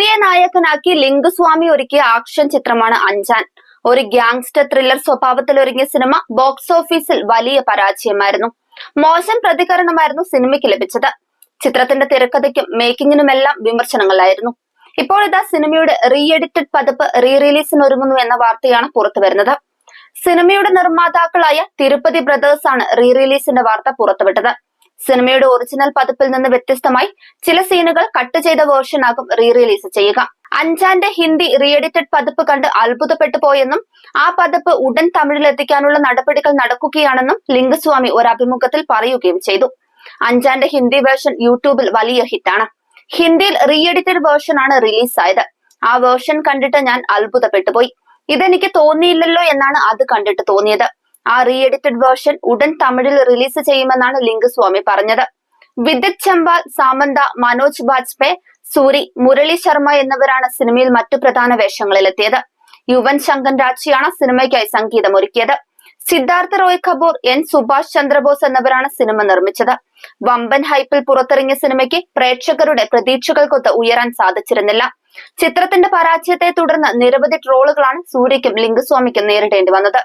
സൂര്യ നായകനാക്കി ലിംഗസ്വാമി ഒരുക്കിയ ആക്ഷൻ ചിത്രമാണ് അഞ്ചാൻ. ഒരു ഗ്യാങ്സ്റ്റർ ത്രില്ലർ സ്വഭാവത്തിൽ ഒരുങ്ങിയ സിനിമ ബോക്സ് ഓഫീസിൽ വലിയ പരാജയമായിരുന്നു. മോശം പ്രതികരണമായിരുന്നു സിനിമയ്ക്ക് ലഭിച്ചത്. ചിത്രത്തിന്റെ തിരക്കഥയ്ക്കും മേക്കിങ്ങിനുമെല്ലാം വിമർശനങ്ങളായിരുന്നു. ഇപ്പോൾ ഇതാ സിനിമയുടെ റീ എഡിറ്റഡ് പതിപ്പ് റീ റിലീസിന് ഒരുങ്ങുന്നു എന്ന വാർത്തയാണ് പുറത്തു വരുന്നത്. സിനിമയുടെ നിർമ്മാതാക്കളായ തിരുപ്പതി ബ്രദേഴ്സ് ആണ് റീ റിലീസിന്റെ വാർത്ത പുറത്തുവിട്ടത്. സിനിമയുടെ ഒറിജിനൽ പതിപ്പിൽ നിന്ന് വ്യത്യസ്തമായി ചില സീനുകൾ കട്ട് ചെയ്ത വേർഷൻ ആകും റീ റിലീസ് ചെയ്യുക. അഞ്ചാന്റെ ഹിന്ദി റീഎഡിറ്റഡ് പതിപ്പ് കണ്ട് അത്ഭുതപ്പെട്ടു പോയെന്നും ആ പതിപ്പ് ഉടൻ തമിഴിൽ എത്തിക്കാനുള്ള നടപടികൾ നടക്കുകയാണെന്നും ലിംഗസ്വാമി ഒരു അഭിമുഖത്തിൽ പറയുകയും ചെയ്തു. അഞ്ചാന്റെ ഹിന്ദി വേർഷൻ യൂട്യൂബിൽ വലിയ ഹിറ്റാണ് ഹിന്ദിയിൽ റീഎഡിറ്റഡ് വേർഷൻ ആണ് റിലീസായത് ആ വേർഷൻ കണ്ടിട്ട് ഞാൻ അത്ഭുതപ്പെട്ടു പോയി. ഇതെനിക്ക് തോന്നിയില്ലല്ലോ എന്നാണ് അത് കണ്ടിട്ട് തോന്നിയത്. ആ റീ എഡിറ്റഡ് വേർഷൻ ഉടൻ തമിഴിൽ റിലീസ് ചെയ്യുമെന്നാണ് ലിംഗസ്വാമി പറഞ്ഞത്. വിദ്യുത് ചമ്പാൽ സാമന്ത മനോജ് ബാജ്പേ സൂരി മുരളി ശർമ്മ എന്നിവരാണ് സിനിമയിൽ മറ്റു പ്രധാന വേഷങ്ങളിലെത്തിയത്. യുവൻ ശങ്കൻ രാജിയാണ് സിനിമയ്ക്കായി സംഗീതം ഒരുക്കിയത്. സിദ്ധാർത്ഥ റോയ് കപൂർ എൻ സുഭാഷ് ചന്ദ്രബോസ് എന്നിവരാണ് സിനിമ നിർമ്മിച്ചത്. വമ്പൻ ഹൈപ്പിൽ പുറത്തിറങ്ങിയ സിനിമയ്ക്ക് പ്രേക്ഷകരുടെ പ്രതീക്ഷകൾക്കൊത്ത് ഉയരാൻ സാധിച്ചിരുന്നില്ല. ചിത്രത്തിന്റെ പരാജയത്തെ തുടർന്ന് നിരവധി ട്രോളുകളാണ് സൂര്യയ്ക്കും ലിംഗസ്വാമിക്കും നേരിടേണ്ടി വന്നത്.